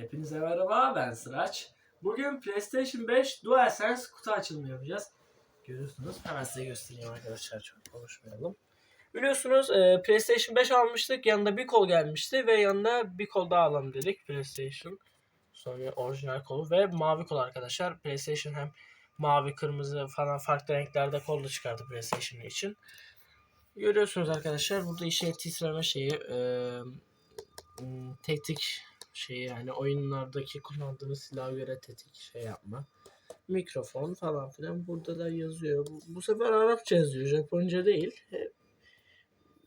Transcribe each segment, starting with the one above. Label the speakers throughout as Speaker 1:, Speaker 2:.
Speaker 1: Hepinize merhaba ben Sıraç. Bugün PlayStation 5 DualSense kutu açılımı yapacağız. Görüyorsunuz. Hemen size göstereyim arkadaşlar çok konuşmayalım. Biliyorsunuz e, PlayStation 5 almıştık. Yanında bir kol gelmişti ve yanında bir kol daha alalım dedik PlayStation. Sonra orijinal kolu ve mavi kol arkadaşlar. PlayStation hem mavi, kırmızı falan farklı renklerde kol da çıkardı PlayStation için. Görüyorsunuz arkadaşlar burada işe titreme şeyi e, m, tetik şeyi yani oyunlardaki kullandığınız silaha göre tetik şey yapma. Mikrofon falan filan burada da yazıyor. Bu, bu sefer Arapça yazıyor. Japonca değil.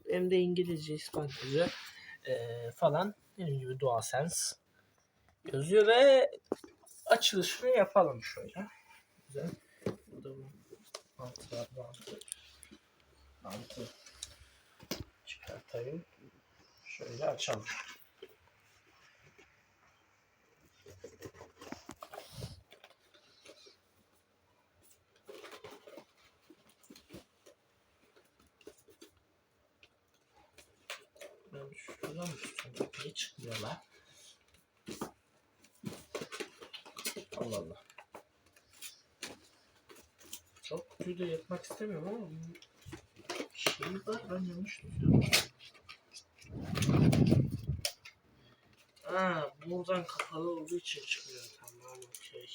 Speaker 1: Hem- de İngilizce, İspanyolca e, falan. Benim gibi DualSense yazıyor ve açılışını yapalım şöyle. Güzel. Burada bu altı var. Altı çıkartayım. Şöyle açalım. Mı tutayım? Niye çıkmıyor lan? Allah Allah. Çok kutuyu da yapmak istemiyorum ama şeyi var ben yanlış tutuyorum. Ha, buradan kapalı olduğu için çıkıyor. Tamam okey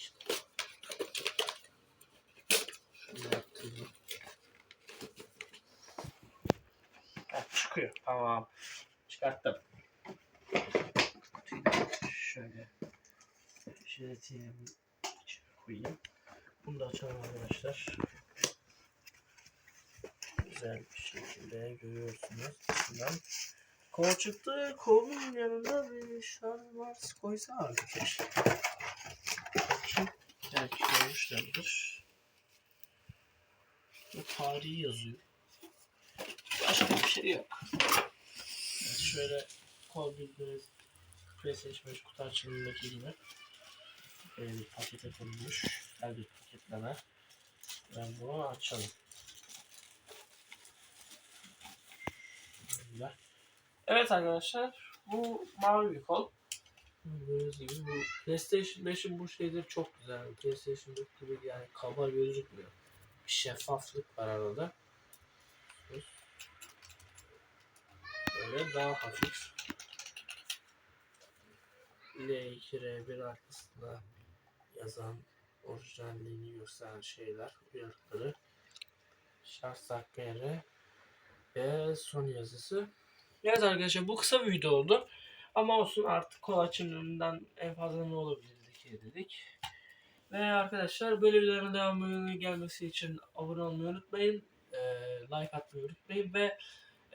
Speaker 1: çıkıyor. Tamam. Çıkarttım. Şöyle jelatini içine koyayım. Bunu da açalım arkadaşlar. Güzel bir şekilde görüyorsunuz. Şuradan kol çıktı. Kolun yanında bir şarj koysa keşke. Bakayım. Belki görmüşlerdir. Bu tarihi yazıyor. Başka bir şey yok. Şöyle kol bildiğiniz PlayStation 5 kutu açılımındaki gibi böyle bir pakete konulmuş. Güzel bir paketleme. Ben bunu açalım. Şöyle. Evet arkadaşlar bu mavi bir kol. Gördüğünüz gibi bu PlayStation 5'in bu şeyleri çok güzel. PlayStation 4 gibi yani kaba gözükmüyor. Bir şeffaflık var arada. Böyle daha hafif. L2 R1 arkasında yazan orijinalliğini gösteren şeyler, uyarıları. Şarj takma yeri ve son yazısı. Evet arkadaşlar bu kısa bir video oldu. Ama olsun artık kol açımlarından en fazla ne olabilir ki dedik. Ve arkadaşlar böyle videoların devamlı gelmesi için abone olmayı unutmayın. Ee, like atmayı unutmayın ve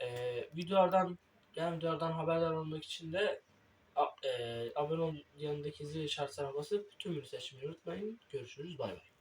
Speaker 1: e, videolardan gelen videolardan haberdar olmak için de a- e, abone ol yanındaki zil işaretine basıp tümünü seçmeyi unutmayın. Görüşürüz. Bay bay.